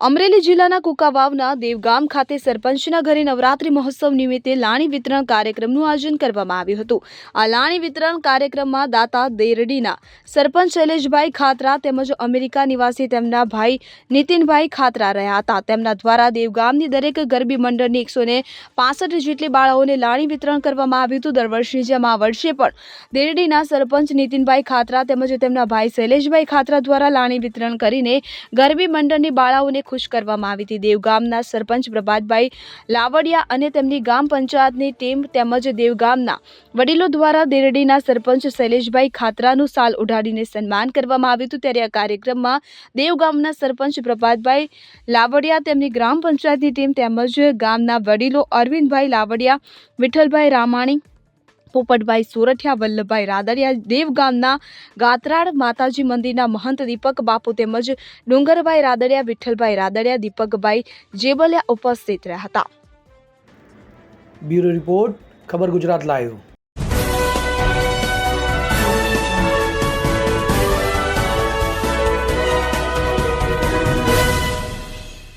અમરેલી જિલ્લાના કુકાવાવના દેવગામ ખાતે સરપંચના ઘરે નવરાત્રી મહોત્સવ નિમિત્તે લાણી વિતરણ કાર્યક્રમનું આયોજન કરવામાં આવ્યું હતું. આ લાણી વિતરણ કાર્યક્રમમાં દાતા દેરડીના સરપંચ શૈલેષભાઈ ખાતરા તેમજ અમેરિકા નિવાસી તેમના ભાઈ નીતિનભાઈ ખાતરા રહ્યા હતા. તેમના દ્વારા દેવગામની દરેક ગરબી મંડળની એકસો ને જેટલી બાળાઓને લાણી વિતરણ કરવામાં આવ્યું હતું. દર વર્ષની જેમ આ વર્ષે પણ દેરડીના સરપંચ નીતિનભાઈ ખાતરા તેમજ તેમના ભાઈ શૈલેષભાઈ ખાતરા દ્વારા લાણી વિતરણ કરીને ગરબી મંડળની બાળાઓને ખુશ કરવામાં આવી હતી. દેવગામના સરપંચ પ્રભાતભાઈ લાવડિયા અને તેમની ગામ પંચાયતની ટીમ તેમજ દેવગામના વડીલો દ્વારા દેરડીના સરપંચ શૈલેષભાઈ ખાતરાનું સાલ ઉઢાડીને સન્માન કરવામાં આવ્યું હતું. ત્યારે આ કાર્યક્રમમાં દેવગામના સરપંચ પ્રભાતભાઈ લાવડિયા, તેમની ગ્રામ પંચાયતની ટીમ તેમજ ગામના વડીલો અરવિંદભાઈ લાવડિયા, વિઠ્ઠલભાઈ રામાણી પોપટભાઈ સોરઠિયા, વલ્લભભાઈ રાદડિયા, દેવગામના ગાતરાળ માતાજી મંદિરના મહંત દીપક બાપુ તેમજ ડુંગરભાઈ રાદડિયા, વિઠ્ઠલભાઈ રાદડિયા, દીપકભાઈ જેબલિયા ઉપસ્થિત રહ્યા હતા. બ્યુરો રિપોર્ટ, ખબર ગુજરાત લાઈવ.